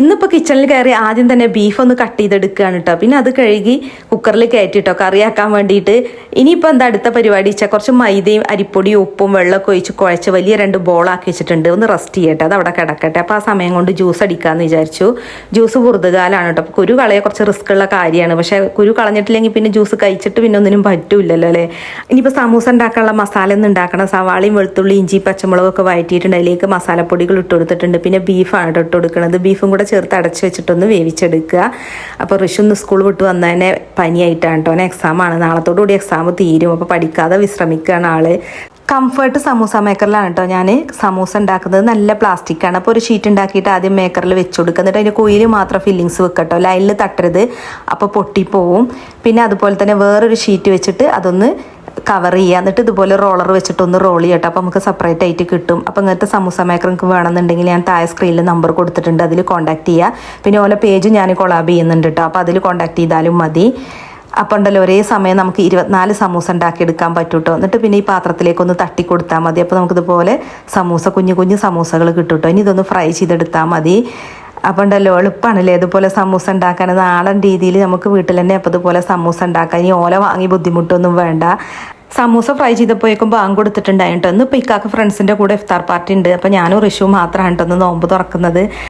ഇന്നിപ്പോൾ കിച്ചണിൽ കയറി ആദ്യം തന്നെ ബീഫ് ഒന്ന് കട്ട് ചെയ്തെടുക്കുകയാണ് കേട്ടോ പിന്നെ അത് കഴുകി കുക്കറിൽ കയറ്റിട്ടോ കറിയാക്കാൻ വേണ്ടിയിട്ട്. ഇനിയിപ്പോൾ എന്താ അടുത്ത പരിപാടി വെച്ചാൽ കുറച്ച് മൈദയും അരിപ്പൊടിയും ഉപ്പും വെള്ളമൊക്കെ ഒഴിച്ച് കുഴച്ച് വലിയ രണ്ട് ബോളാക്കി വെച്ചിട്ടുണ്ട്. ഒന്ന് റെസ്റ്റ് ചെയ്യട്ടെ അത് അവിടെ കിടക്കട്ടെ. അപ്പോൾ ആ സമയം കൊണ്ട് ജ്യൂസ് അടിക്കാമെന്ന് വിചാരിച്ചു. ജ്യൂസ് പുറത്തുകാലാണ് കേട്ടോ അപ്പോൾ കുരു കളയെ കുറച്ച് റിസ്ക് ഉള്ള കാര്യമാണ്. പക്ഷേ കുരു കളഞ്ഞിട്ടില്ലെങ്കിൽ പിന്നെ ജ്യൂസ് കഴിച്ചിട്ട് പിന്നെ ഒന്നിനും പറ്റൂലല്ലോ അല്ലേ? ഇനിയിപ്പോൾ സമൂസ ഉണ്ടാക്കാനുള്ള മസാല ഒന്നും ഉണ്ടാക്കണം. സവാളയും വെളുത്തുള്ളി ഇഞ്ചി പച്ചമുളകൊക്കെ വഴറ്റിയിട്ടുണ്ട്. അതിലേക്ക് മസാലപ്പൊടികൾ ഇട്ട് കൊടുത്തിട്ടുണ്ട്. പിന്നെ ബീഫാണ് കേട്ടോ ഇട്ട് കൊടുക്കുന്നത് ബീഫും കൂടെ ചേർത്ത് അടച്ചു വെച്ചിട്ടൊന്ന് വേവിച്ചെടുക്കുക. അപ്പോൾ ഋഷു ഒന്ന് സ്കൂൾ വിട്ട് വന്നതിനെ പനിയായിട്ടാണ് കേട്ടോ. അവന് എക്സാമാണ് നാളത്തോടു കൂടി എക്സാം തീരും. അപ്പോൾ പഠിക്കാതെ വിശ്രമിക്കുകയാണ് ആൾ. കംഫർട്ട് സമൂസ മേക്കറിലാണ് കേട്ടോ ഞാൻ സമൂസ ഉണ്ടാക്കുന്നത്. നല്ല പ്ലാസ്റ്റിക്കാണ് അപ്പോൾ ഒരു ഷീറ്റ് ഉണ്ടാക്കിയിട്ട് ആദ്യം മേക്കറിൽ വെച്ച് കൊടുക്കുക എന്നിട്ട് അതിന്റെ കുയിൽ മാത്രം ഫില്ലിങ്സ് വെക്കട്ടോ ലൈനിൽ തട്ടരുത്. അപ്പോൾ പൊട്ടിപ്പോവും. പിന്നെ അതുപോലെ തന്നെ വേറൊരു ഷീറ്റ് വെച്ചിട്ട് അതൊന്ന് കവർ ചെയ്യുക. എന്നിട്ട് ഇതുപോലെ റോളർ വെച്ചിട്ടൊന്ന് റോൾ ചെയ്യട്ടെ. അപ്പോൾ നമുക്ക് സെപ്പറേറ്റ് ആയിട്ട് കിട്ടും. അപ്പോൾ ഇങ്ങനത്തെ സമൂസ മേക്കർ നിങ്ങൾക്ക് വേണമെന്നുണ്ടെങ്കിൽ ഞാൻ താഴെ സ്ക്രീനിൽ നമ്പർ കൊടുത്തിട്ടുണ്ട്. അതിൽ കോൺടാക്ട് ചെയ്യുക പിന്നെ ഓല പേജ് ഞാൻ കൊളാബ് ചെയ്യുന്നുണ്ട് കേട്ടോ അപ്പോൾ അതിൽ കോൺടാക്ട് ചെയ്താലും മതി. അപ്പോൾ ഉണ്ടല്ലോ ഒരേ സമയം നമുക്ക് ഇരുപത്തിനാല് സമൂസ ഉണ്ടാക്കിയെടുക്കാൻ പറ്റും കേട്ടോ എന്നിട്ട് പിന്നെ ഈ പാത്രത്തിലേക്കൊന്ന് തട്ടി കൊടുത്താൽ മതി. അപ്പോൾ നമുക്കിതുപോലെ സമൂസ കുഞ്ഞു കുഞ്ഞു സമൂസകൾ കിട്ടും കേട്ടോ ഇനി ഇതൊന്ന് ഫ്രൈ ചെയ്തെടുത്താൽ മതി. അപ്പോൾ ഉണ്ടല്ലോ എളുപ്പമാണല്ലേ ഇതുപോലെ സമൂസ ഉണ്ടാക്കാൻ? നാടൻ രീതിയിൽ നമുക്ക് വീട്ടിൽ തന്നെ അപ്പം ഇതുപോലെ സമൂസ ഉണ്ടാക്കാൻ. ഇനി ഓല വാങ്ങി ബുദ്ധിമുട്ടൊന്നും വേണ്ട. സമൂസ ഫ്രൈ ചെയ്തപ്പോഴേക്കും ബാങ്ക് കൊടുത്തിട്ടുണ്ടായിട്ടോ. ഇന്ന് ഇപ്പോൾ ഇക്കാക്ക് ഫ്രണ്ട്സിന്റെ കൂടെ ഇഫ്താർ പാർട്ടി ഉണ്ട്. അപ്പം ഞാനും ഋഷു മാത്രമാണ് കേട്ടോ ഒന്ന് നോമ്പ് തുറക്കുന്നത്.